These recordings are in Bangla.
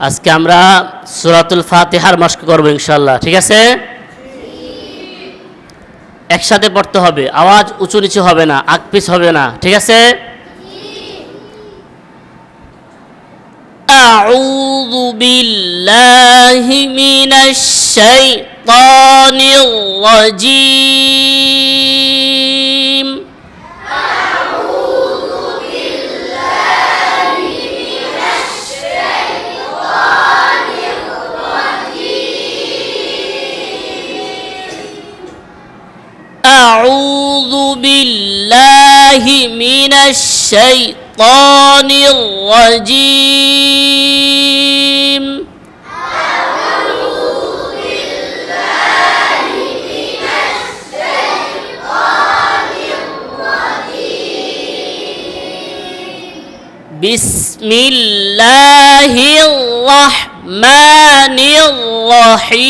আজকে আমরা সুরাতুল ফাতিহার মস্ক করবো ইনশাল্লাহ ঠিক আছে একসাথে পড়তে হবে আওয়াজ উঁচু নিচু হবে না আকপিস হবে না ঠিক আছে أعوذ بالله من الشيطان الرجيم بالله من الشيطان الرجيم. بسم الله الرحمن الرحيم.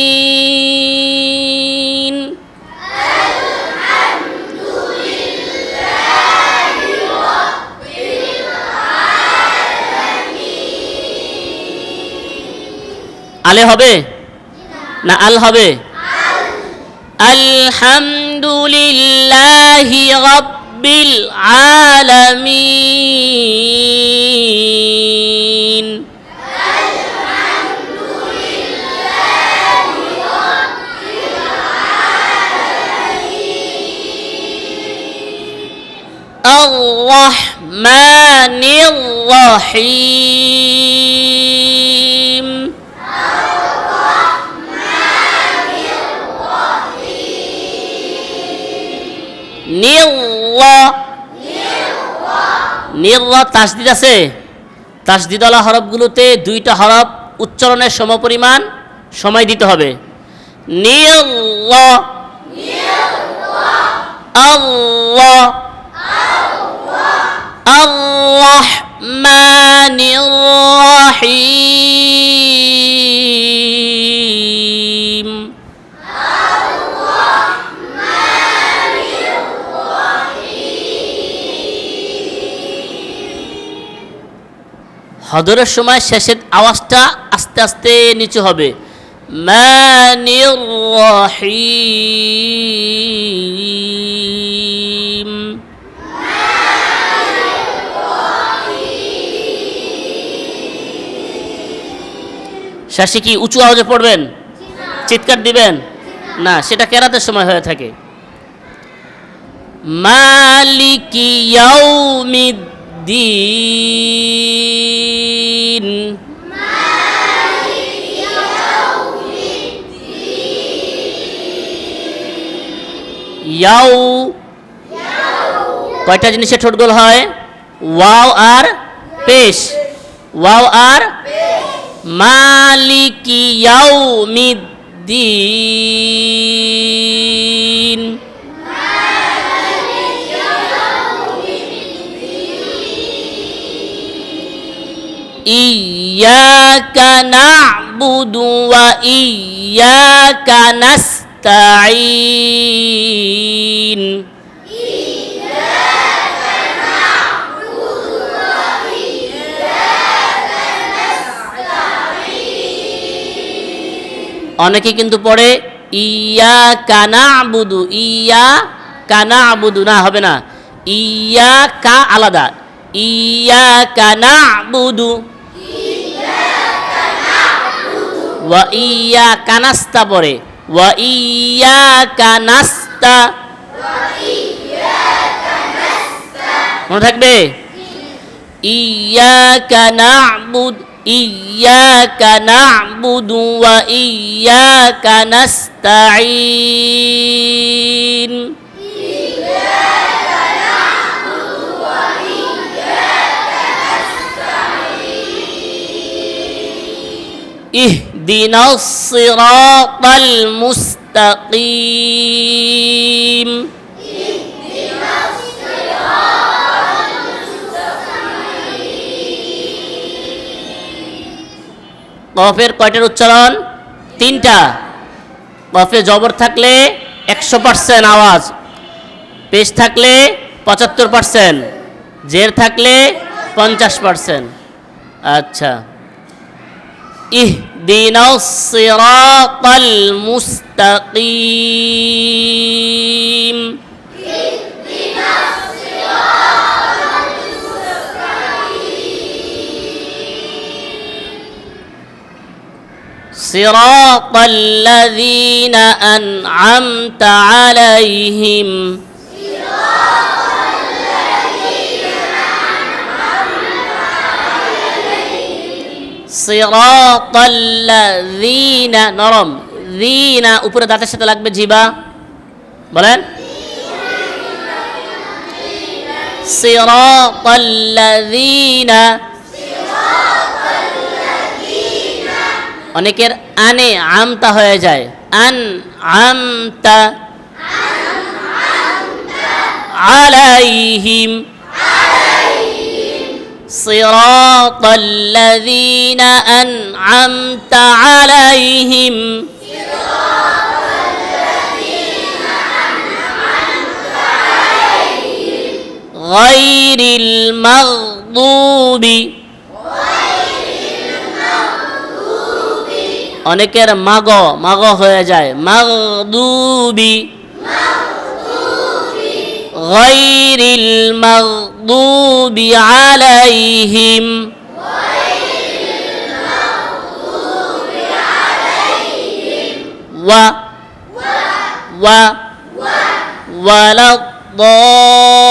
আলে হবে না আল হবে আলহামদুলিল্লাহি রাব্বিল আলামিন الرحمن الرحيم নির তাসদিদ আছে। তাসদিদলা হরফগুলোতে দুইটা হরফ উচ্চারণের সমপরিমাণ সময় দিতে হবে। নিল আল্লাহ। আল্লাহ। মানির রহিম। হদরের সময় শেষের আওয়াজটা আস্তে আস্তে নিচু হবে। শেষে কি উঁচু আওয়াজে পড়বেন? চিৎকার দিবেন? না, সেটা কেরাতের সময় হয়ে থাকে। মালিকি ইয়াউমিদ্দিন ইয়াউ। কয়টা জিনিসের ঠোঁট গোল হয়? ওয়াও আর পেশ। ওয়াও আর মালিকি ইয়াউমিদ্দিন। ইয়াকা না'বুদু ওয়া ইয়াকা নাস্তাঈন অনেকে কিন্তু পড়ে ইয়া কানা আবুদু ইয়া কানা আবুদু না, হবে না। ইয়া কা আলাদা ইয়া কানা আবুদু ওয়া ইয়া কানাস্তা পরে ওয়া ইয়া কানাস্তা। মনে থাকবে? ইয়া না'বুদ ইয়া কানাবুদ, ওয়া ইয়া কানাস্তাইন اهدنا الصراط المستقيم কফের কয়টার উচ্চারণ তিনটা কফে জবর থাকলে একশো পার্সেন্ট আওয়াজ পেশ থাকলে পঁচাত্তর পার্সেন্ট জের থাকলে পঞ্চাশ পার্সেন্ট আচ্ছা اهدنا الصراط المستقيم. اهدنا الصراط المستقيم صراط الذين أنعمت عليهم সিরাতাল্লাযীনা নরম। যিনা উপরে দাঁতের সাথে লাগবে জিবা বলেন। সিরাতাল্লাযীনা। অনেকের আনে আমতা হয়ে যায়। আন আমতা। আলাইহিম। صراط الذين أنعمت عليهم غير المغضوب অনেকের মাগ মাগ হয়ে যায় মাগদুবি غير المغضوب عليهم. و و ولا الضالين.